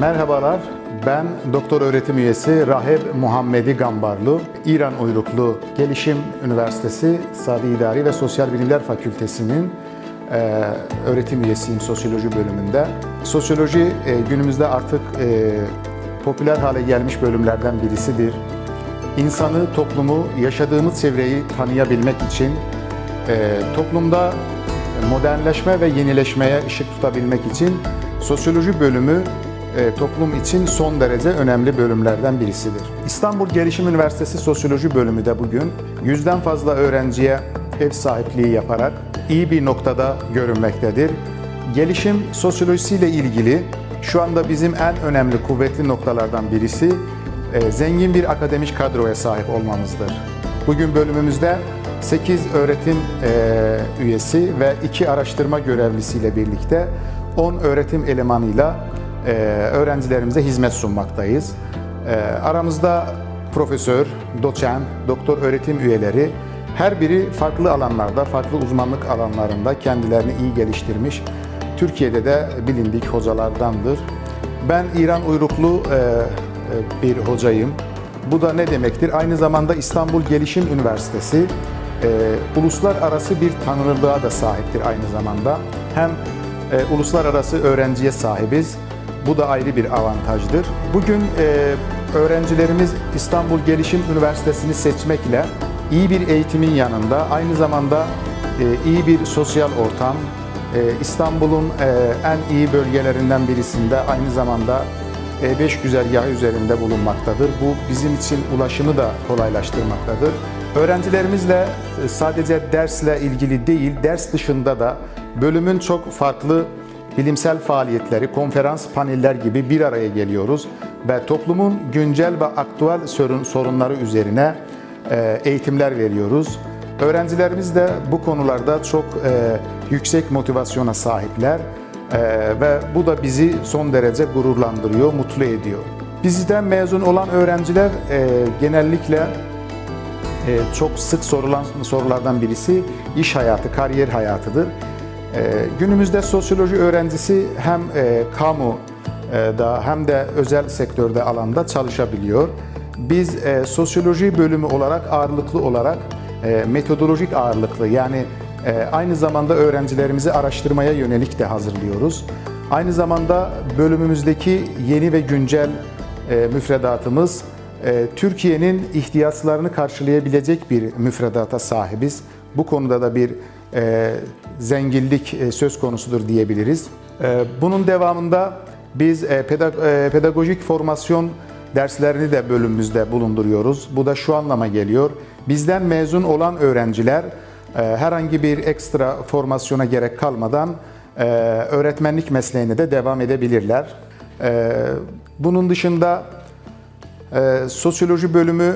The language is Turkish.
Merhabalar, ben doktor öğretim üyesi Rahep Muhammedi Gambarlı, İran uyruklu Gelişim Üniversitesi Sadi İdari ve Sosyal Bilimler Fakültesi'nin e, öğretim üyesiyim sosyoloji bölümünde. Sosyoloji e, günümüzde artık e, popüler hale gelmiş bölümlerden birisidir. İnsanı, toplumu, yaşadığımız çevreyi tanıyabilmek için e, toplumda modernleşme ve yenileşmeye ışık tutabilmek için sosyoloji bölümü toplum için son derece önemli bölümlerden birisidir. İstanbul Gelişim Üniversitesi Sosyoloji Bölümü de bugün yüzden fazla öğrenciye ev sahipliği yaparak iyi bir noktada görünmektedir. Gelişim sosyolojisiyle ilgili şu anda bizim en önemli kuvvetli noktalardan birisi e, zengin bir akademik kadroya sahip olmamızdır. Bugün bölümümüzde 8 öğretim e, üyesi ve 2 araştırma görevlisiyle birlikte 10 öğretim elemanıyla e, öğrencilerimize hizmet sunmaktayız. E, aramızda profesör, doçent, doktor öğretim üyeleri her biri farklı alanlarda, farklı uzmanlık alanlarında kendilerini iyi geliştirmiş. Türkiye'de de bilindik hocalardandır. Ben İran uyruklu e, e, bir hocayım. Bu da ne demektir? Aynı zamanda İstanbul Gelişim Üniversitesi e, uluslararası bir tanınırlığa da sahiptir aynı zamanda. Hem e, uluslararası öğrenciye sahibiz. Bu da ayrı bir avantajdır. Bugün e, öğrencilerimiz İstanbul Gelişim Üniversitesi'ni seçmekle iyi bir eğitimin yanında aynı zamanda e, iyi bir sosyal ortam, e, İstanbul'un e, en iyi bölgelerinden birisinde aynı zamanda E5 güzergahı üzerinde bulunmaktadır. Bu bizim için ulaşımı da kolaylaştırmaktadır. Öğrencilerimizle e, sadece dersle ilgili değil, ders dışında da bölümün çok farklı bilimsel faaliyetleri, konferans, paneller gibi bir araya geliyoruz ve toplumun güncel ve aktüel sorun, sorunları üzerine e, eğitimler veriyoruz. Öğrencilerimiz de bu konularda çok e, yüksek motivasyona sahipler e, ve bu da bizi son derece gururlandırıyor, mutlu ediyor. Bizden mezun olan öğrenciler genellikle çok sık sorulan sorulardan birisi iş hayatı, kariyer hayatıdır. E, günümüzde sosyoloji öğrencisi hem e, kamu e, da hem de özel sektörde alanda çalışabiliyor. Biz e, sosyoloji bölümü olarak ağırlıklı olarak metodolojik ağırlıklı yani aynı zamanda öğrencilerimizi araştırmaya yönelik de hazırlıyoruz. Aynı zamanda bölümümüzdeki yeni ve güncel müfredatımız Türkiye'nin ihtiyaçlarını karşılayabilecek bir müfredata sahibiz. Bu konuda da bir e, zenginlik e, söz konusudur diyebiliriz. E, bunun devamında biz e, pedag- e, pedagojik formasyon derslerini de bölümümüzde bulunduruyoruz. Bu da şu anlama geliyor. Bizden mezun olan öğrenciler e, herhangi bir ekstra formasyona gerek kalmadan e, öğretmenlik mesleğine de devam edebilirler. E, bunun dışında e, sosyoloji bölümü